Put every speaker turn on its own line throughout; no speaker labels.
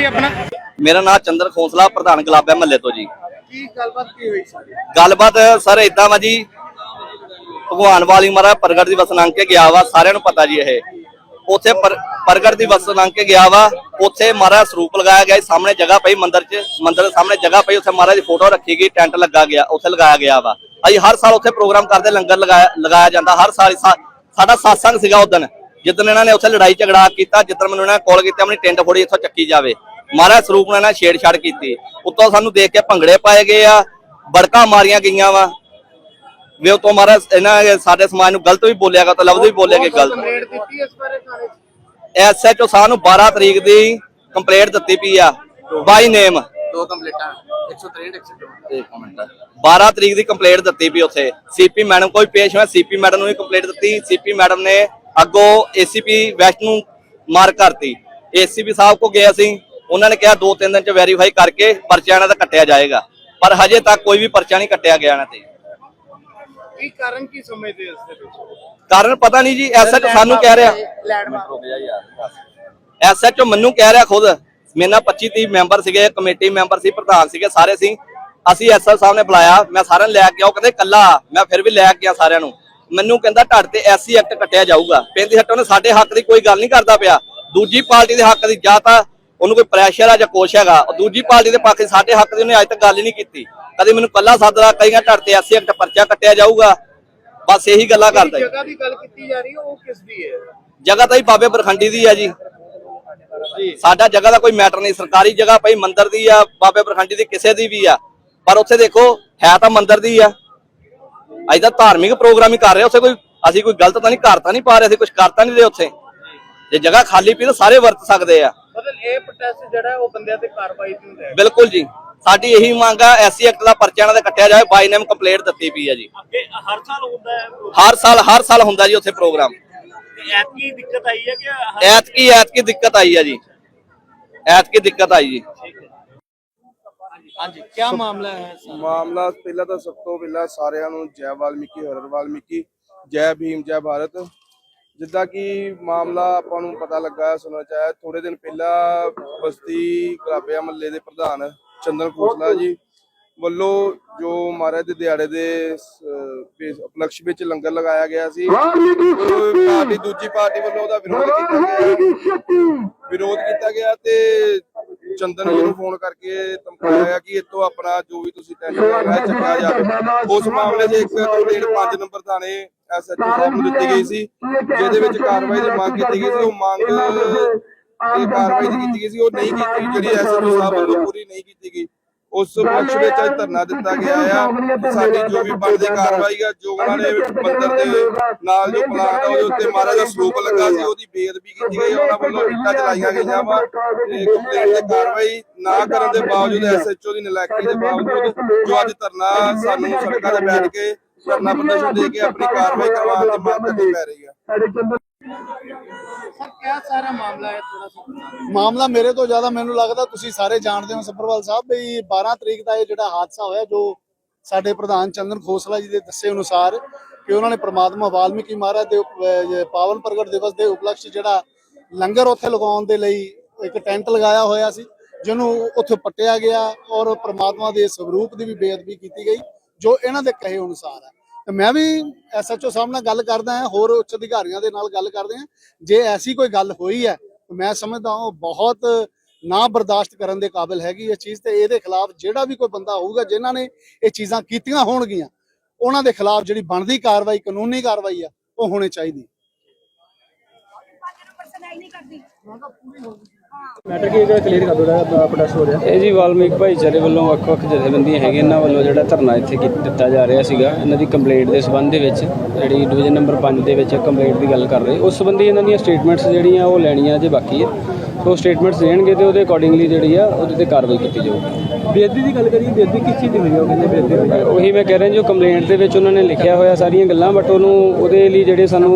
ਜੀ ਆਪਣਾ?
ਮੇਰਾ ਨਾਮ ਚੰਦਰ ਖੋਸਲਾ ਪ੍ਰਧਾਨ ਗੁਲਾਬਾ ਮਹੱਲੇ ਤੋਂ ਜੀ।
ਕੀ ਗੱਲਬਾਤ ਕੀ ਹੋਈ ਸਾਡੀ
ਗੱਲਬਾਤ ਸਰ ਇਦਾਂ ਵਾ ਜੀ ਭਗਵਾਨ ਵਾਲੀ ਮਹਾਰਾਜ ਪ੍ਰਗਟ ਦਿਵਸ ਲੰਘ ਕੇ ਗਿਆ ਵਾ ਸਾਰਿਆਂ ਨੂੰ ਪਤਾ ਜੀ ਇਹ। ਉੱਥੇ ਪਰ- ਪ੍ਰਗਟ ਦਿਵਸ ਲੰਘ ਕੇ ਗਿਆ ਵਾ ਉੱਥੇ ਮਹਾਰਾਜ ਸਰੂਪ ਲਗਾਇਆ ਗਿਆ ਸਾਹਮਣੇ ਜਗ੍ਹਾ ਪਈ ਮੰਦਿਰ 'ਚ ਮੰਦਿਰ ਦੇ ਸਾਹਮਣੇ ਜਗ੍ਹਾ ਪਈ ਉੱਥੇ ਮਹਾਰਾਜ ਦੀ ਫੋਟੋ ਰੱਖੀ ਗਈ ਟੈਂਟ ਲੱਗਾ ਗਿਆ ਉੱਥੇ ਲਗਾਇਆ ਗਿਆ ਵਾ। ਅਸੀਂ ਹਰ ਸਾਲ ਉੱਥੇ ਪ੍ਰੋਗਰਾਮ ਕਰਦੇ ਲੰਗਰ ਲਗਾਇਆ ਲਗਾਇਆ ਜਾਂਦਾ ਹਰ ਸਾਲ ਹੀ ਸਾਡਾ satsang ਸੀਗਾ ਉਦੋਂ ਜਿੱਦਣ ਇਹਨਾਂ ਨੇ ਉੱਥੇ ਲੜਾਈ ਝਗੜਾ ਕੀਤਾ ਜਿੱਦਣ ਮੈਨੂੰ ਇਹਨਾਂ ਨੇ ਕਾਲ ਕੀਤੀ ਆਪਣੀ ਟੈਂਟ ਫੋੜੀ ਇੱਥੋਂ ਚੱਕੀ ਜਾਵੇ। ਮਹਾਰਾਜ ਸਰੂਪ ਨੇ ਇਹਨਾਂ ਛੇੜਛਾੜ ਕੀਤੀ। ਉੱਤੋਂ ਸਾਨੂੰ ਦੇਖ ਕੇ ਭੰਗੜੇ ਪਾਏ ਗਏ ਆ ਬੜਕਾ ਮਾਰੀਆਂ ਗਈਆਂ ਵਾ। ਵੀ ਉਤੋਂ ਮਹਾਰਾਜ ਇਹਨਾਂ ਸਾਡੇ ਸਮਾਜ ਨੂੰ ਗਲਤ ਵੀ ਬੋਲਿਆਗਾ ਤਾਂ ਲਫ਼ਜ਼ ਵੀ ਬੋਲਿਆ ਕਿ ਗਲਤ। ਐਸਐਚਓ ਸਾਹਿਬ ਨੂੰ 12 ਤਰੀਕ ਦੀ ਕੰਪਲੇਂਟ ਦਿੱਤੀ ਪਈ ਆ ਬਾਈ ਨੇਮ।
ਦੋ ਕੰਪਲੇਂਟਾਂ 163 164
ਇੱਕ ਮਿੰਟ। 12 ਤਰੀਕ ਦੀ ਕੰਪਲੇਂਟ ਦਿੱਤੀ ਵੀ ਉੱਥੇ। ਸੀਪੀ ਮੈਡਮ ਕੋਈ ਪੇਸ਼ ਹੋਇਆ ਸੀਪੀ ਮੈਡਮ ਨੂੰ ਵੀ ਕੰਪਲੇਂਟ ਦਿੱਤੀ। ਸੀਪੀ ਮੈਡਮ ਨੇ ਅੱਗੋਂ ਏਸੀਪੀ ਵੈਸਟ ਨੂੰ ਮਾਰ ਕਰਤੀ। ਏਸੀਪੀ ਸਾਹਿਬ ਕੋ ਗਏ ਅਸੀਂ। ਉਹਨਾਂ ਨੇ ਕਿਹਾ ਦੋ ਤਿੰਨ ਦਿਨ ਚ ਵੈਰੀਫਾਈ ਕਰਕੇ ਪਰਚਾ ਇਹਨਾਂ ਦਾ ਕੱਟਿਆ ਜਾਏਗਾ। ਪਰ ਹਜੇ ਤੱਕ ਕੋਈ ਵੀ ਪਰਚਾ ਨਹੀਂ ਕੱਟਿਆ ਗਿਆ ਇਹਨਾਂ ਤੇ।
ਕੀ ਕਾਰਨ ਕੀ ਸਮਝਦੇ ਇਸ ਦੇ ਵਿੱਚ?
ਕਾਰਨ ਪਤਾ ਨਹੀਂ ਜੀ ਐਸਐਚਓ ਸਾਨੂੰ ਕਹਿ ਰਿਹਾ। ਐਸਐਚਓ ਮੈਨੂੰ ਕਹਿ ਰਿਹਾ ਖੁਦ ਮੇਰੇ ਨਾਲ 25 30 ਮੈਂਬਰ ਸੀਗੇ ਕਮੇਟੀ ਮੈਂਬਰ ਸੀ ਪ੍ਰਧਾਨ ਸੀਗੇ ਸਾਰੇ ਸੀ। ਅਸੀਂ ਐਸਐਲ ਸਾਹਿਬ ਨੇ ਬੁਲਾਇਆ ਮੈਂ ਸਾਰਿਆਂ ਨੂੰ ਲੈ ਕੇ ਆਉ ਕਹਿੰਦੇ ਕੱਲਾ ਮੈਂ ਫਿਰ ਵੀ ਲੈ ਕੇ ਗਿਆ ਸਾਰਿਆਂ ਨੂੰ। ਮੈਨੂੰ ਕਹਿੰਦਾ ਢੱਡ ਤੇ ਐਸਸੀ ਐਕਟ ਕੱਟਿਆ ਜਾਊਗਾ। ਪੈਂਦੀ ਹੱਟੋਂ ਨੇ ਸਾਡੇ ਹੱਕ ਦੀ ਕੋਈ ਗੱਲ ਨਹੀਂ ਕਰਦਾ ਪਿਆ। ਦੂਜੀ ਪਾਰਟੀ ਦੇ ਹੱਕ ਦੀ ਜਾਂ ਤਾਂ ਉਹਨੂੰ ਕੋਈ ਪ੍ਰੈਸ਼ਰ ਆ ਜਾਂ ਕੁਛ ਹੈਗਾ ਉਹ ਦੂਜੀ ਪਾਰਟੀ ਦੇ ਪੱਖ ਸਾਡੇ ਹੱਕ ਦੀ ਉਹਨੇ ਅੱਜ ਤੱਕ ਗੱਲ ਹੀ ਨਹੀਂ ਕੀਤੀ। ਕਦੇ ਮੈਨੂੰ ਕੱਲਾ ਸੱਦਦਾ ਕਈਆਂ ਢੱਡ ਤੇ ਐਸਸੀ ਐਕਟ ਪਰਚਾ ਕੱਟਿਆ ਜਾਊਗਾ ਬਸ ਇਹੀ ਗੱਲਾਂ ਕਰਦਾ
ਜਗ੍ਹਾ ਦੀ ਗੱਲ ਕੀਤੀ ਜਾ ਰਹੀ ਹੈ ਉਹ ਕਿਸ ਦੀ ਹੈ?
ਜਗ੍ਹਾ ਤਾਂ ਹੀ ਬਾਬੇ ਬਰਖੰਡੀ ਦੀ ਆ ਜੀ। ਸਾਡਾ ਜਗ੍ਹਾ ਦਾ ਕੋਈ ਮੈਟਰ ਨਹੀਂ ਸਰਕਾਰੀ ਜਗ੍ਹਾ ਪਈ ਮੰਦਿਰ ਦੀ ਆ ਬਾਬੇ ਬਰਖੰਡੀ ਦੀ ਕਿਸੇ ਦੀ ਵੀ ਆ। ਪਰ ਉੱਥੇ ਦੇਖੋ ਹੈ ਤਾਂ ਮੰਦਿਰ ਦੀ ਆ। ਅਸੀਂ ਤਾਂ ਧਾਰਮਿਕ ਪ੍ਰੋਗਰਾਮ ਹੀ ਕਰ ਰਹੇ ਉੱਥੇ ਕੋਈ ਅਸੀਂ ਕੋਈ ਗਲਤ ਤਾਂ ਨਹੀਂ ਘਰ ਤਾਂ ਨਹੀਂ ਪਾ ਰਹੇ ਅਸੀਂ ਕੁਝ ਕਰਤਾ ਨਹੀਂ ਰਹੇ ਉੱਥੇ। ਜੇ ਜਗ੍ਹਾ ਖਾਲੀ ਪਈ ਤਾਂ ਸਾਰੇ ਵਰਤ ਸਕਦੇ ਆ।
ਮਤਲਬ ਇਹ ਪ੍ਰੋਟੈਸਟ ਜਿਹੜਾ ਉਹ ਬੰਦਿਆਂ ਤੇ ਕਾਰਵਾਈ ਦੀ ਹੁੰਦਾ ਹੈ।
ਬਿਲਕੁਲ ਜੀ। ਸਾਡੀ ਇਹੀ ਮੰਗ ਆ ਐਸਸੀ ਐਕਟ ਦਾ ਪਰਚਾ ਇਹਨਾਂ ਦਾ ਕੱਟਿਆ ਜਾਵੇ। ਬਾਈ ਨੇਮ ਕੰਪਲੇਂਟ ਦਿੱਤੀ ਪਈ ਆ ਜੀ।
ਅੱਗੇ ਹਰ ਸਾਲ ਹੁੰਦਾ ਹੈ
ਹਰ ਸਾਲ ਹਰ ਸਾਲ ਹੁੰਦਾ ਜੀ ਉੱਥੇ ਪ੍ਰੋਗਰਾਮ
ਐਤਕੀ ਦਿੱਕਤ ਆਈ ਹੈ ਕਿ
ਐਤਕੀ ਐਤਕੀ ਦਿੱਕਤ ਆਈ ਆ ਜੀ। ਐਤਕੀ ਦਿੱਕਤ ਆਈ ਜੀ।
ਹਾਂਜੀ ਕੀ ਮਾਮਲਾ ਹੈ
ਮਾਮਲਾ ਪਹਿਲਾਂ ਤਾਂ ਸਭ ਤੋਂ ਪਹਿਲਾਂ ਸਾਰਿਆਂ ਨੂੰ ਜੈ ਵਾਲਮੀਕੀ ਹਰਰ ਵਾਲਮੀਕੀ ਜੈ ਭੀਮ ਜੈ ਭਾਰਤ। ਜਿੱਦਾਂ ਕਿ ਮਾਮਲਾ ਆਪਾਂ ਨੂੰ ਪਤਾ ਲੱਗਾ ਸੁਣਨਾ ਚਾਹਿਆ ਥੋੜੇ ਦਿਨ ਪਹਿਲਾਂ ਬਸਤੀ ਕਲਾਬਿਆ ਮਹੱਲੇ ਦੇ ਪ੍ਰਧਾਨ ਚੰਦਨ ਖੋਸਲਾ ਜੀ ਵੱਲੋਂ ਜੋ ਮਹਾਰਾਜ ਦੇ ਦਿਹਾੜੇ ਦੇ ਉਪਲਕਸ਼ ਵਿੱਚ ਲੰਗਰ ਲਗਾਇਆ ਗਿਆ ਸੀ ਪਾਰਟੀ ਦੂਜੀ ਪਾਰਟੀ ਵੱਲੋਂ ਉਹਦਾ ਵਿਰੋਧ ਕੀਤਾ ਗਿਆ। ਵਿਰੋਧ ਕੀਤਾ ਗਿਆ ਤੇ ਚੰਦਨ ਜੀ ਨੂੰ ਫੋਨ ਕਰਕੇ ਧਮਕਾਇਆ ਕਿ ਇਤੋਂ ਆਪਣਾ ਜੋ ਵੀ ਤੁਸੀਂ ਟੈਂਸ਼ਨ ਲਗਾਇਆ ਚੱਕਿਆ ਜਾਵੇ ਉਸ ਮਾਮਲੇ 'ਚ ਇੱਕ ਕੰਪਲੇਂਟ 5 ਨੰਬਰ ਥਾਣੇ ਐਸਐਚਓ ਸਾਹਿਬ ਨੂੰ ਦਿੱਤੀ ਗਈ ਸੀ ਜਿਹਦੇ ਵਿੱਚ ਕਾਰਵਾਈ ਦੀ ਮੰਗ ਕੀਤੀ ਗਈ ਸੀ ਉਹ ਮੰਗ ਇਹ ਕਾਰਵਾਈ ਦੀ ਕੀਤੀ ਗਈ ਸੀ ਉਹ ਨਹੀਂ ਕੀਤੀ ਜਿਹੜੀ ਐਸਐਚਓ ਸਾਹਿਬ ਵੱਲੋਂ ਪੂਰੀ ਨਹੀਂ ਕੀਤੀ ਗਈ। ਉਸ ਪੱਖ ਵਿੱਚ ਅੱਜ ਧਰਨਾ ਦਿੱਤਾ ਗਿਆ ਆ ਸਾਡੀ ਜੋ ਵੀ ਬਣਦੀ ਕਾਰਵਾਈ ਆ ਜੋ ਉਹਨਾਂ ਨੇ ਮੰਦਰ ਦੇ ਨਾਲ ਜੋ ਪਲਾਟ ਆ ਉਹਦੇ ਉੱਤੇ ਮਹਾਰਾਜ ਦਾ ਸਰੂਪ ਲੱਗਾ ਸੀ ਉਹਦੀ ਬੇਅਦਬੀ ਕੀਤੀ ਗਈ ਉਹਨਾਂ ਵੱਲੋਂ ਇੱਟਾਂ ਚਲਾਈਆਂ ਗਈਆਂ ਵਾ ਤੇ ਕੰਪਲੇਂਟ ਤੇ ਕਾਰਵਾਈ ਨਾ ਕਰਨ ਦੇ ਬਾਵਜੂਦ ਐਸਐਚਓ ਦੀ ਨਲਾਇਕੀ ਦੇ ਬਾਵਜੂਦ ਜੋ ਅੱਜ ਧਰਨਾ ਸਾਨੂੰ ਸੜਕਾਂ ਤੇ ਬੈਠ ਕੇ ਧਰਨਾ ਪ੍ਰਦਰਸ਼ਨ ਦੇ ਕੇ ਆਪਣੀ ਕਾਰਵਾਈ ਕਰਵਾਉਣ ਦੀ ਮੰਗ ਕਰਨੀ ਪੈ ਰਹੀ ਆ।
ਸਰ ਕੀ ਸਾਰਾ ਮਾਮਲਾ ਹੈ ਥੋੜਾ ਸਾ
ਮਾਮਲਾ ਮੇਰੇ ਤੋਂ ਜ਼ਿਆਦਾ ਮੈਨੂੰ ਲੱਗਦਾ ਤੁਸੀਂ ਸਾਰੇ ਜਾਣਦੇ ਹੋ ਸੱਭਰਵਾਲ ਸਾਹਿਬ ਵੀ 12 ਤਰੀਕ ਦਾ ਇਹ ਜਿਹੜਾ ਹਾਦਸਾ ਹੋਇਆ ਜੋ ਸਾਡੇ ਪ੍ਰਧਾਨ ਚੰਦਨ ਖੋਸਲਾ ਜੀ ਦੇ ਦੱਸੇ ਅਨੁਸਾਰ ਕਿ ਉਹਨਾਂ ਨੇ ਪ੍ਰਮਾਤਮਾ ਵਾਲਮੀਕੀ ਮਹਾਰਾਜ ਦੇ ਪਾਵਨ ਪ੍ਰਗਟ ਦਿਵਸ ਦੇ ਉਪਲਕਸ਼ ਜਿਹੜਾ ਲੰਗਰ ਉੱਥੇ ਲਗਾਉਣ ਦੇ ਲਈ ਇੱਕ ਟੈਂਟ ਲਗਾਇਆ ਹੋਇਆ ਸੀ ਜਿਹਨੂੰ ਉੱਥੇ ਪੱਟਿਆ ਗਿਆ ਔਰ ਪ੍ਰਮਾਤਮਾ ਦੇ ਸਰੂਪ ਦੀ ਵੀ ਬੇਅਦਬੀ ਕੀਤੀ ਗਈ। ਜੋ ਇਹਨਾਂ ਦੇ ਕਹੇ ਅਨੁਸਾਰ ਹੈ। ਤੇ ਮੈਂ ਵੀ ਐਸਐਚਓ ਸਾਹਿਬ ਨਾਲ ਗੱਲ ਕਰਦਾ ਹਾਂ, ਹੋਰ ਉੱਚ ਅਧਿਕਾਰੀਆਂ ਦੇ ਨਾਲ ਗੱਲ ਕਰਦੇ ਹਾਂ। ਜੇ ਐਸੀ ਕੋਈ ਗੱਲ ਹੋਈ ਹੈ ਮੈਂ ਸਮਝਦਾ ਉਹ ਬਹੁਤ ਨਾ ਬਰਦਾਸ਼ਤ ਕਰਨ ਦੇ ਕਾਬਿਲ ਹੈਗੀ ਇਹ ਚੀਜ਼ ਤੇ। ਇਹਦੇ ਖਿਲਾਫ ਜਿਹੜਾ ਵੀ ਕੋਈ ਬੰਦਾ ਹੋਊਗਾ, ਜਿਨ੍ਹਾਂ ਨੇ ਇਹ ਚੀਜ਼ਾਂ ਕੀਤੀਆਂ ਹੋਣਗੀਆਂ, ਉਹਨਾਂ ਦੇ ਖਿਲਾਫ ਜਿਹੜੀ ਬਣਦੀ ਕਾਰਵਾਈ, ਕਾਨੂੰਨੀ ਕਾਰਵਾਈ ਆ, ਉਹ ਹੋਣੀ ਚਾਹੀਦੀ।
ਇਹ ਜੀ ਵਾਲਮੀਕ ਭਾਈਚਾਰੇ ਵੱਲੋਂ ਵੱਖ-ਵੱਖ ਜਥੇਬੰਦੀਆਂ ਹੈਗੀਆਂ, ਇਹਨਾਂ ਵੱਲੋਂ ਜਿਹੜਾ ਧਰਨਾ ਇੱਥੇ ਕੀ- ਦਿੱਤਾ ਜਾ ਰਿਹਾ ਸੀਗਾ, ਇਹਨਾਂ ਦੀ ਕੰਪਲੇਂਟ ਦੇ ਸਬੰਧ ਦੇ ਵਿੱਚ, ਜਿਹੜੀ ਡਿਵੀਜ਼ਨ ਨੰਬਰ 5 ਦੇ ਵਿੱਚ ਕੰਪਲੇਂਟ ਦੀ ਗੱਲ ਕਰ ਰਹੇ, ਉਸ ਸੰਬੰਧੀ ਇਹਨਾਂ ਦੀਆਂ ਸਟੇਟਮੈਂਟਸ ਜਿਹੜੀਆਂ ਉਹ ਲੈਣੀਆਂ ਜੇ ਬਾਕੀ ਹੈ। ਸੋ ਸਟੇਟਮੈਂਟਸ ਦੇਣਗੇ ਤੇ ਉਹਦੇ ਅਕੋਰਡਿੰਗਲੀ ਜਿਹੜੀ ਆ, ਉਹਦੇ ਤੇ ਕਾਰਵਾਈ ਕੀਤੀ ਜਾਊਗੀ।
ਬੇਅਦਬੀ ਦੀ ਗੱਲ ਕਰੀਏ ਬੇਅਦਬੀ ਕਿਸ ਚੀਜ਼ ਦੀ ਹੋਈ? ਉਹ ਕਹਿੰਦੇ ਬੇਅਦਬੀ ਹੋਈ।
ਉਹੀ ਮੈਂ ਕਹਿ ਰਿਹਾ ਜੋ ਕੰਪਲੇਂਟ ਦੇ ਵਿੱਚ ਉਹਨਾਂ ਨੇ ਲਿਖਿਆ ਹੋਇਆ ਸਾਰੀਆਂ ਗੱਲਾਂ ਬਟ ਉਹਨੂੰ ਉਹਦੇ ਲਈ ਜਿਹੜੇ ਸਾਨੂੰ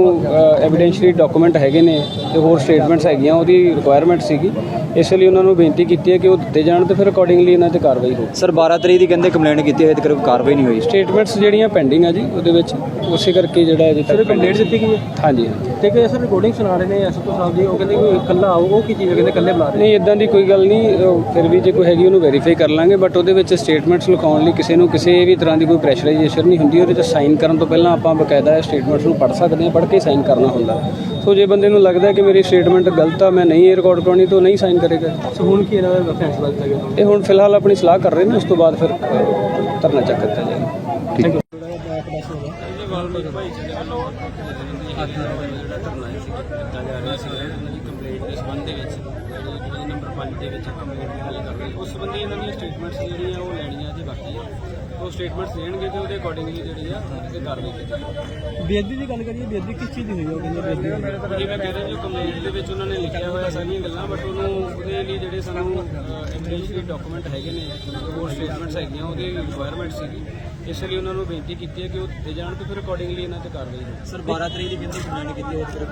ਐਵੀਡੈਂਸ਼ਰੀ ਡਾਕੂਮੈਂਟ ਹੈਗੇ ਨੇ ਤੇ ਹੋਰ ਸਟੇਟਮੈਂਟਸ ਹੈਗੀਆਂ ਉਹਦੀ ਰਿਕੁਆਇਰਮੈਂਟ ਸੀਗੀ। ਇਸ ਲਈ ਉਹਨਾਂ ਨੂੰ ਬੇਨਤੀ ਕੀਤੀ ਹੈ ਕਿ ਉਹ ਦਿੱਤੇ ਜਾਣ ਤੇ ਫਿਰ ਅਕੋਰਡਿੰਗਲੀ ਇਹਨਾਂ ਤੇ ਕਾਰਵਾਈ ਹੋਊ।
ਸਰ 12 ਤਰੀਕ ਦੀ ਕਹਿੰਦੇ ਕੰਪਲੇਂਟ ਕੀਤੀ ਹੋਈ ਤੇ ਕੋਈ ਕਾਰਵਾਈ ਨਹੀਂ ਹੋਈ
ਸਟੇਟਮੈਂਟਸ ਜਿਹੜੀਆਂ ਪੈਂਡਿੰਗ ਆ ਜੀ ਉਹਦੇ ਵਿੱਚ ਉਸੇ ਕਰਕੇ ਜਿਹੜਾ ਅਜੇ ਤੱਕ
ਕੰਪਲੇਂਟ ਦਿੱਤੀ ਗਈ ਹੈ?
ਹਾਂਜੀ। ਹਾਂਜੀ
ਤੇ ਕਿ ਸਰ ਰਿਕਾਰਡਿੰਗ ਸੁਣਾ ਰਹੇ ਨੇ ਐਸਪੀ ਸਾਹਿਬ ਜੀ ਉਹ ਕਹਿੰਦੇ ਕੋਈ ਇਕੱਲਾ ਆਓ ਉਹ ਕੀ ਚੀਜ਼ ਉਹ ਕਹਿੰਦੇ ਇਕੱਲੇ ਬੁਲਾ ਰਹੇ
ਨਹੀਂ ਇਦਾਂ ਦੀ ਕੋਈ ਗੱਲ ਨਹੀਂ ਫਿਰ ਵੀ ਜੇ ਕੋਈ ਹੈਗੀ ਉਹਨੂੰ ਵੈਰੀਫਾਈ ਕਰ ਲਾਂਗੇ। ਬਟ ਉਹਦੇ ਵਿੱਚ ਸਟੇਟਮੈਂਟਸ ਲਿਖਾਉਣ ਲਈ ਕਿਸੇ ਨੂੰ ਕਿਸੇ ਵੀ ਤਰ੍ਹਾਂ ਦੀ ਕੋਈ ਪ੍ਰੈਸ਼ਰਾਈਜੇਸ਼ਨ ਨਹੀਂ ਹੁੰਦੀ। ਉਹਦੇ 'ਚ ਸਾਈਨ ਕਰਨ ਤੋਂ ਪਹਿਲਾਂ ਆਪਾਂ ਬਕਾਇਦਾ ਸਟੇਟਮੈਂਟਸ ਨੂੰ ਪੜ੍ਹ ਸਕਦੇ ਹਾਂ ਪੜ੍ਹ ਕੇ ਸਾਈਨ ਕਰਨਾ ਹੁੰਦਾ। ਸੋ ਜੇ ਬੰਦੇ ਨੂੰ ਲੱਗਦਾ ਕਿ ਮੇਰੀ ਸਟੇਟਮੈਂਟ ਗਲਤ ਆ ਮੈਂ ਨਹੀਂ ਇਹ ਰਿਕਾਰਡ ਕਰਾਉਣੀ ਤਾਂ ਨਹੀਂ ਸਾਈਨ ਕਰੇਗਾ।
ਸੋ ਹੁਣ ਕੀ ਇਹਨਾਂ ਦਾ ਫੈਸਲਾ ਗਿਆ?
ਇਹ ਹੁਣ ਫਿਲਹਾਲ ਆਪਣੀ ਸਲਾਹ ਕਰ ਰਹੇ ਨੇ ਉਸ ਤੋਂ ਬਾਅਦ ਫਿਰ ਧਰਨਾ ਚੱਕ ਦਿੱਤਾ ਜਾਏਗਾ। ਵਾਲਮੀਕ ਭਾਈਚਾਰੇ ਵੱਲੋਂ ਅੱਜ ਜਿਹੜਾ ਧਰਨਾ ਸੀ ਦਿੱਤਾ ਜਾ ਰਿਹਾ ਸੀ ਇਹਨਾਂ ਦੀ ਕੰਪਲੇਂਟ ਦੇ ਸੰਬੰਧ ਦੇ ਵਿੱਚ ਜਿਹੜੀ ਜਿਹੜੀ ਨੰਬਰ 5 ਦੇ ਵਿੱਚ ਕੰਪਲੇਂਟ ਗੱਲ ਕਰ ਰਹੇ ਉਸ ਸੰਬੰਧੀ ਇਹਨਾਂ ਦੀਆਂ ਸਟੇਟਮੈਂਟਸ ਜਿਹੜੀਆਂ ਉਹ ਲੈਣੀਆਂ ਜੇ ਬਾਕੀ ਆ। ਉਹ ਸਟੇਟਮੈਂਟਸ ਦੇਣਗੇ ਤੇ ਉਹਦੇ ਅਕੋਰਡਿੰਗਲੀ ਜਿਹੜੀ ਆ ਅੱਗੇ ਕਾਰਵਾਈ ਕੀਤੀ ਜਾਏਗੀ
ਬੇਅਦਬੀ ਦੀ ਗੱਲ ਕਰੀਏ ਬੇਅਦਬੀ ਕਿਸ ਚੀਜ਼ ਦੀ ਹੋਈ? ਉਹ ਕਹਿੰਦੇ ਬੇਅਦਬੀ
ਜਿਵੇਂ ਕਹਿੰਦੇ ਜੋ ਕੰਪਲੇਂਟ ਦੇ ਵਿੱਚ ਉਹਨਾਂ ਨੇ ਲਿਖਿਆ ਹੋਇਆ ਸਾਰੀਆਂ ਗੱਲਾਂ ਬਟ ਉਹਨੂੰ ਉਹਦੇ ਲਈ ਜਿਹੜੇ ਸਾਨੂੰ ਐਮਪੀਸੀ ਡਾਕੂਮੈਂਟ ਹੈਗੇ ਨੇ ਹੋਰ ਸਟੇਟਮੈਂਟਸ ਹੈਗੀਆਂ ਉਹਦੀ ਰਿਕੁਆਇਰਮੈਂਟ ਸੀਗੀ। ਇਸ ਲਈ ਉਹਨਾਂ ਨੂੰ ਬੇਨਤੀ ਕੀਤੀ ਹੈ ਕਿ ਉਹ ਦੇ ਜਾਣ ਤੇ ਫਿਰ ਅਕੋਰਡਿੰਗਲੀ ਇਹਨਾਂ ਤੇ ਕਾਰਵਾਈ ਹੋਵੇ
ਸਰ 12 ਤਰੀਕ ਦੀ ਕਹਿੰਦੇ ਕੰਪਲੇਂਟ ਕੀਤੀ ਉਹ ਫਿਰ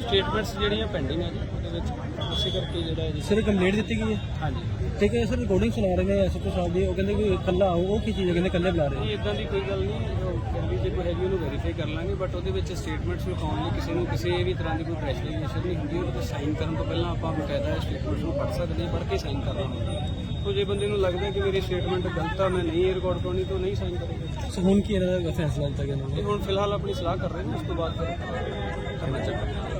ਸਟੇਟਮੈਂਟਸ ਜਿਹੜੀਆਂ ਪੈਂਡਿੰਗ ਹੈ ਜੀ ਉਹਦੇ ਵਿੱਚ ਉਸੇ ਕਰਕੇ ਜਿਹੜਾ ਹੈ ਜੀ
ਸਰ ਕੰਪਲੇਂਟ ਦਿੱਤੀ ਗਈ ਹੈ?
ਹਾਂਜੀ।
ਠੀਕ ਹੈ ਸਰ ਰਿਕਾਰਡਿੰਗ ਸੁਣਾ ਰਹੇ ਨੇ ਐਸਐਚਓ ਸਾਹਿਬ ਦੀ। ਉਹ ਕਹਿੰਦੇ ਕਿ ਇਕੱਲਾ ਆਓ ਉਹ ਕੀ ਚੀਜ਼ ਹੈ? ਕਹਿੰਦੇ ਇਕੱਲੇ ਬੁਲਾ ਰਹੇ
ਨਹੀਂ ਇਦਾਂ ਦੀ ਕੋਈ ਗੱਲ ਨਹੀਂ ਉਹ ਵੀ ਜੇ ਕੋਈ ਹੈਗੀ ਉਹਨੂੰ ਵੈਰੀਫਾਈ ਕਰ ਲਾਂਗੇ ਬਟ ਉਹਦੇ ਵਿੱਚ ਸਟੇਟਮੈਂਟਸ ਲਿਖਾਉਣ ਲਈ ਕਿਸੇ ਨੂੰ ਕਿਸੇ ਵੀ ਤਰ੍ਹਾਂ ਦੀ ਕੋਈ ਪ੍ਰੈਸ਼ਰਾਈਜੇਸ਼ਨ ਨਹੀਂ ਹੁੰਦੀ ਉਹਦੇ ਤੇ ਸਾਈਨ ਕਰਨ ਤੋਂ ਪਹਿਲਾਂ ਆਪਾਂ ਬਕਾਇਦਾ ਸਟੇਟਮੈਂਟਸ ਨੂੰ ਪੜ੍ਹ ਸਕਦੇ ਹਾਂ ਪੜ੍ਹ ਕੇ ਸਾਈਨ ਕਰਨਾ ਹੁੰਦਾ ਸੋ ਜੇ ਬੰਦੇ ਨੂੰ ਲੱਗਦਾ ਕਿ ਮੇਰੀ ਸਟੇਟਮੈਂਟ ਗਲਤ ਆ ਮੈਂ ਨਹੀਂ ਇਹ ਰਿਕਾਰਡ ਕਰਾਉਣੀ ਤਾਂ ਨਹੀਂ ਸਾਈਨ ਕਰੇਗਾ।
ਸੋ ਹੁਣ ਕੀ ਇਹਨਾਂ ਦਾ ਫੈਸਲਾ ਦਿੱਤਾ ਗਿਆ
ਹੁਣ ਫਿਲਹਾਲ ਆਪਣੀ ਸਲਾਹ ਕਰ ਰਹੇ ਨੇ ਉਸ ਤੋਂ ਬਾਅਦ ਕਰਨਾ ਚਾਹੀਦਾ